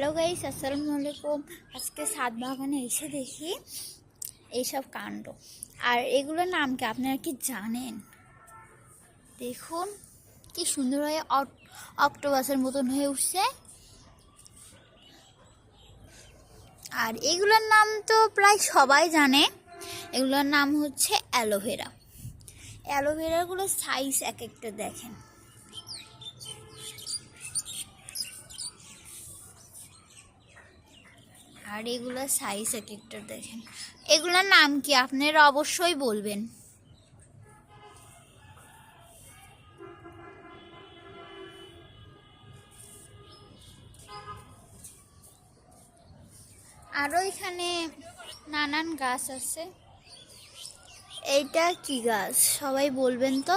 Hello guys আসসালামু আলাইকুম আজকে সাত বাগানে এসে দেখি এইসব কাণ্ড। আর এগুলোর নাম কি আপনারা কি জানেন? দেখুন, কি সুন্দর হয়ে অক- অক্টোপাসের মতন হয়ে উঠছে। আর এগুলোর নাম তো প্রায় সবাই জানে। এগুলোর নাম হচ্ছে অ্যালোভেরা। অ্যালোভেরাগুলোর সাইজ এক একটা দেখেন। আর এগুলো সাইজ এক একটা দেখেন। এগুলোর নাম কি? আপনারা অবশ্যই বলবেন। আরও এখানে নানান গাছ আছে। এইটা কি গাছ? সবাই বলবেন তো?